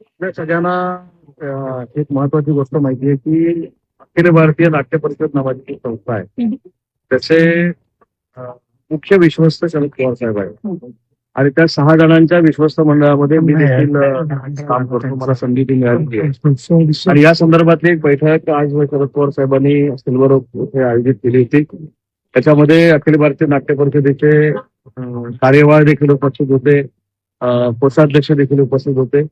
आपल्या सगळ्यांना एक महत्वाची गोष्ट माहिती आहे की अखिल भारतीय नाट्य परिषद नावाची जी संस्था आहे. त्याचे मुख्य विश्वस्त शरद पवार साहेब आहेत. आणि त्या सहा जणांच्या विश्वस्त मंडळामध्ये मी देखील काम करतो. मला संधी ती मिळाली आहे आणि या संदर्भातली एक बैठक आज शरद पवार साहेबांनी सिल्वर ओक येथे आयोजित केली होती. त्याच्यामध्ये अखिल भारतीय नाट्य परिषदेचे कार्यवाह देखील उपस्थित होते. कोषाध्यक्ष देखील उपस्थित होते.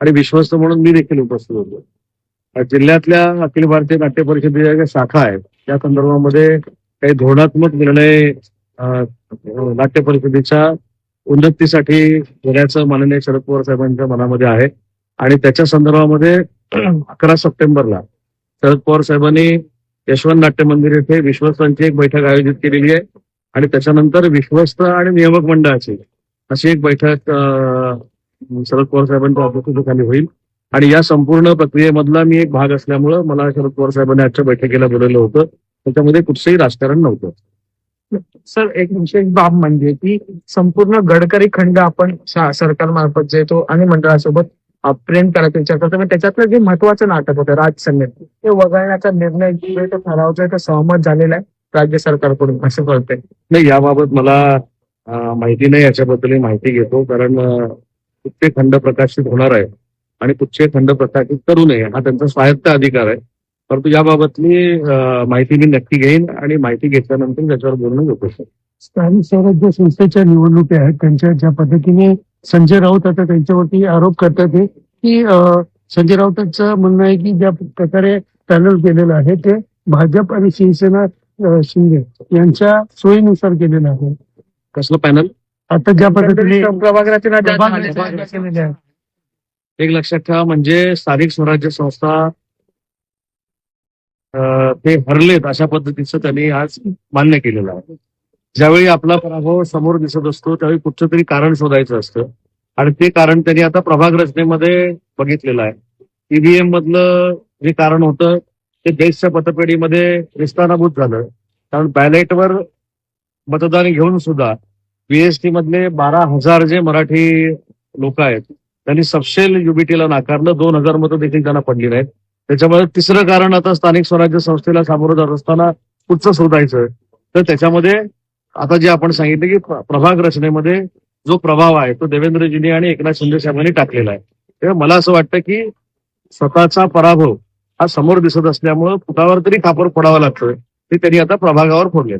आणि विश्वस्त म्हणून मी देखील उपस्थित होतो. जिल्ह्यातल्या अखिल भारतीय नाट्य परिषदेच्या ज्या शाखा आहेत त्या संदर्भामध्ये काही धोरणात्मक निर्णय नाट्य परिषदेच्या उन्नतीसाठी घेण्याचं माननीय शरद पवार साहेबांच्या मनामध्ये आहे. आणि त्याच्या संदर्भामध्ये अकरा सप्टेंबरला शरद पवार साहेबांनी यशवंत नाट्य मंदिर येथे विश्वस्तांची एक बैठक आयोजित केलेली आहे. आणि त्याच्यानंतर विश्वस्त आणि नियामक मंडळाची अशी एक बैठक शरद पवार साहेबांच्या अध्यक्षतेखाली होईल. आणि या संपूर्ण प्रक्रियेमधला मी एक भाग असल्यामुळं मला शरद पवार साहेबांनी आजच्या बैठकीला बोलवलं होतं. त्याच्यामध्ये कुठचंही राजकारण नव्हतं. सर एक विशेष बाब म्हणजे की संपूर्ण गडकरी खंड आपण सरकारमार्फत जे तो आणि मंडळासोबत प्रेम करायचा विचार करतो. पण त्याच्यातलं जे महत्वाचं नाटक होतं राजसंगीत ते वगळण्याचा निर्णय जो आहे तो ठराव जो आहे तो सहमत झालेला आहे राज्य सरकारकडून असं कळतंय. नाही याबाबत मला माहिती नाही. याच्याबद्दल माहिती घेतो. कारण कुठचे खंड प्रकाशित होणार आहे आणि कुठचे खंड प्रकाशित करू नये हा त्यांचा स्वायत्त अधिकार आहे. परंतु याबाबतली माहिती मी नक्की घेईन आणि माहिती घेतल्यानंतर त्याच्यावर बोलणं होतं स्थानिक स्वराज्य संस्थेच्या निवडणुकी आहेत. त्यांच्या ज्या पद्धतीने संजय राऊत आता त्यांच्यावरती आरोप करतात हे की संजय राऊतांचं म्हणणं आहे की ज्या प्रकारे पॅनल केलेलं आहे ते भाजप आणि शिवसेना शिंदे यांच्या सोयीनुसार केलेलं आहे. कसलं पॅनल? आता ज्या पद्धतीने प्रभागरातील प्रभाग- केलेले आहे एक लक्षात ठेवा म्हणजे स्थानिक स्वराज्य संस्था ते हरलेत अशा पद्धतीचं त्यांनी आज मान्य केलेलं आहे. ज्यावेळी आपला पराभव समोर दिसत असतो त्यावेळी कुठचं तरी कारण शोधायचं असतं. आणि ते कारण त्यांनी आता प्रभाग रचनेमध्ये बघितलेलं आहे. ईव्हीएम मधलं जे कारण होतं ते देशच्या मतपेढीमध्ये निस्तानाभूत झालं. कारण बॅलेटवर मतदान घेऊन सुद्धा बीएसटी मधले बारा हजार जे मराठी लोक आहेत त्यांनी सपशेल युबीटीला नाकारलं दोन हजार मतं देखील त्यांना पडली नाहीत. त्याच्यामुळे तिसरं कारण आता स्थानिक स्वराज्य संस्थेला सामोरं जात असताना कुठचं शोधायचं तर त्याच्यामध्ये आता जे आपण सांगितलं की प्रभाग रचनेमध्ये जो प्रभाव आहे तो देवेंद्रजींनी आणि एकनाथ शिंदे साहेबांनी टाकलेला आहे. तेव्हा मला असं वाटतं की स्वतःचा पराभव हा समोर दिसत असल्यामुळं फुटावर तरी खापर फोडावा लागतोय. ते त्यांनी आता प्रभागावर फोडले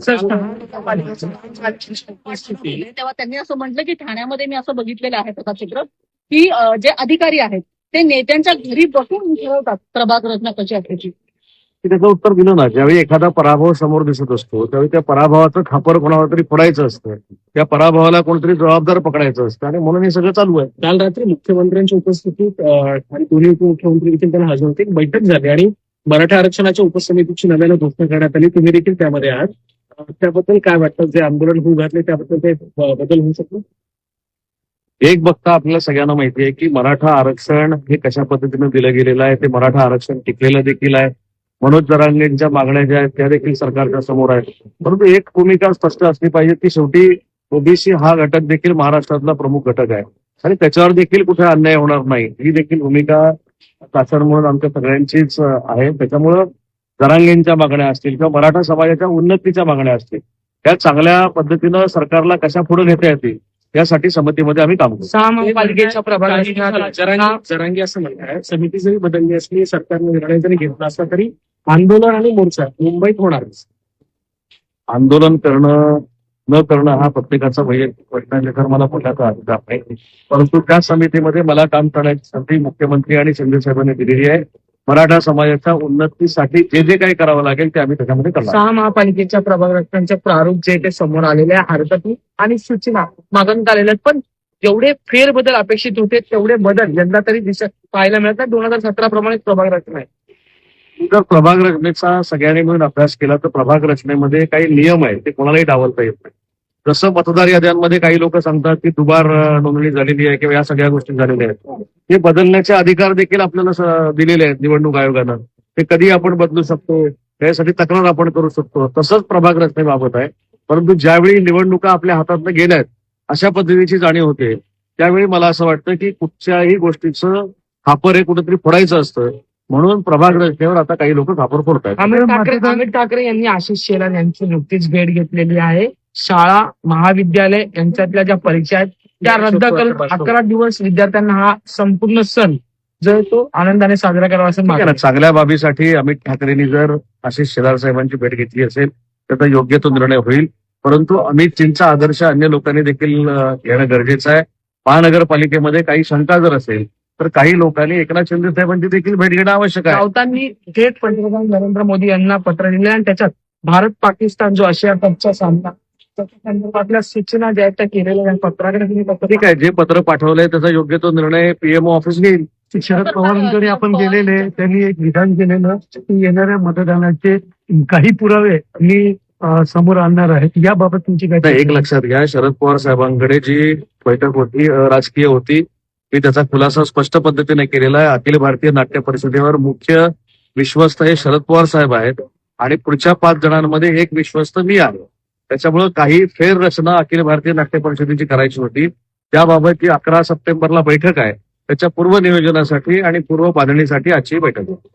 तेव्हा त्यांनी असं म्हटलं की ठाण्यामध्ये मी असं बघितलेलं आहे प्रकाशचित्र की अं, जे अधिकारी आहेत ते नेत्यांच्या घरी बसून ठरवतात प्रभाग रचना कशी असायची. की त्याचं उत्तर दिलं ना ज्यावेळी एखादा पराभव समोर दिसत असतो त्यावेळी त्या पराभवाचं खापर कोणावर तरी फोडायचं असतं त्या पराभवाला कोणतरी जबाबदार पकडायचं असतं आणि म्हणून हे सगळं चालू आहे. काल रात्री मुख्यमंत्र्यांच्या उपस्थितीत आणि दोन्ही उपमुख्यमंत्री देखील त्यांना हजर होते बैठक झाली आणि मराठा आरक्षणाच्या उपसमितीची नव्यानं घोषणा करण्यात आली. तुम्ही देखील त्यामध्ये आहात. त्याबद्दल काय वाटतं? जे आंदोलन होऊ घातले त्याबद्दल ते बदल होऊ शकतो? एक बघता आपल्याला सगळ्यांना माहिती आहे की मराठा आरक्षण हे कशा पद्धतीनं दिलं गेलेलं आहे? ते मराठा आरक्षण टिकलेलं देखील आहे. मनोज जरांगेंच्या मागण्या ज्या आहेत त्या देखील सरकारच्या समोर आहेत. परंतु एक भूमिका स्पष्ट असली पाहिजे की शेवटी ओबीसी हा घटक देखील महाराष्ट्रातला प्रमुख घटक आहे. आणि त्याच्यावर देखील कुठे अन्याय होणार नाही. ही देखील भूमिका म्हणून आमच्या सगळ्यांचीच आहे. त्याच्यामुळं जरांगेंच्या मागण्या असतील किंवा मराठा समाजाच्या उन्नतीच्या मागण्या असतील त्या चांगल्या पद्धतीनं सरकारला कशा पुढे नेता येतील यासाठी समितीमध्ये आम्ही काम करतो. जरांगी जरांगी असं म्हणताय समिती जरी बदलली असली सरकारने निर्णय जरी घेतला असला तरी आंदोलन आणि मोर्चा मुंबईत होणारच. आंदोलन करणं न करणं हा प्रत्येकाचा वैयक्तिक प्रश्न त्याच्यावर मला बोलण्याचा अधिकार नाही. परंतु त्या समितीमध्ये मला काम करण्याची संधी मुख्यमंत्री आणि शिंदे साहेबांनी दिलेली आहे. मराठा समाजाच्या उन्नतीसाठी जे जे काही करावं लागेल ते आम्ही त्याच्यामध्ये करणार. सहा महापालिकेच्या प्रभागांचे प्रारूप जे ते समोर आलेले आहे हरकती आणि सूचना मागवण्यात आलेल्या आहेत. पण जेवढे फेरबदल अपेक्षित होते तेवढे बदल यंदा तरी दिसत पाहायला मिळत नाही. दोन हजार सतरा प्रमाणे प्रभाग रचना आहे. जर प्रभाग रचनेचा सगळ्यांनी मिळून अभ्यास केला तर प्रभाग रचनेमध्ये काही नियम आहेत ते कोणालाही डावलता येत नाही. जसं मतदार याद्यांमध्ये काही लोक सांगतात की दुबार नोंदणी झालेली आहे किंवा या सगळ्या गोष्टी झालेल्या आहेत. हे बदलण्याचे अधिकार देखील आपल्याला दिलेले आहेत निवडणूक आयोगानं. ते कधी आपण बदलू शकतो त्यासाठी तक्रार आपण करू शकतो. तसंच प्रभाग रचनेबाबत आहे. परंतु ज्यावेळी निवडणुका आपल्या हातातनं गेल्यात अशा पद्धतीची जाणीव होते. त्यावेळी मला असं वाटतं की कुठच्याही गोष्टीचं खापर हे कुठेतरी फोडायचं असतं. म्हणून प्रभाग रचनेवर आता काही लोक खापर फोडतात अमित ठाकरे यांनी आशिष शेलार यांची नुकतीच भेट घेतलेली आहे. शाळा महाविद्यालय यांच्यातल्या ज्या परीक्षा आहेत त्या रद्द करून अकरा दिवस विद्यार्थ्यांना हा संपूर्ण सण जो आहे तो आनंदाने साजरा करावा असं चांगल्या बाबीसाठी अमित ठाकरेंनी जर आशिष शेलार साहेबांची भेट घेतली असेल तर योग्य तो निर्णय होईल. परंतु अमितजींचा आदर्श अन्य लोकांनी देखील घेणं गरजेचं आहे. महानगरपालिकेमध्ये काही शंका जर असेल तर काही लोकांनी एकनाथ शिंदे साहेबांची देखील भेट घेणं आवश्यक आहे. राऊतांनी थेट पंतप्रधान नरेंद्र मोदी यांना पत्र दिले आणि त्याच्यात भारत पाकिस्तान जो आशिया कपचा सामना संदर्भातल्या सूचना ज्या आहेत त्या केलेल्या आहेत. पत्राकडे तुम्ही पत्र ठीक आहे जे पत्र पाठवलंय त्याचा योग्य तो निर्णय पीएमओ ऑफिस घेईल शरद पवारांकडे आपण गेलेले त्यांनी एक विधान केलेलं की येणाऱ्या मतदानाचे काही पुरावे मी अं, समोर आणणार आहेत याबाबत तुमची काय आता एक चर्चा आहे? लक्षात घ्या शरद पवार साहेबांकडे जी बैठक होती अ, राजकीय होती मी त्याचा खुलासा स्पष्ट पद्धतीने केलेला आहे अखिल भारतीय नाट्य परिषदेवर मुख्य विश्वस्त हे शरद पवार साहेब आहेत आणि पुढच्या पाच जणांमध्ये एक विश्वस्त मी आहे त्याच्यामुळं काही फेररचना अखिल भारतीय नाट्य परिषदेची करायची होती. त्याबाबत ती अकरा सप्टेंबरला बैठक आहे. त्याच्या पूर्व नियोजनासाठी आणि पूर्व बांधणीसाठी आजची बैठक होती.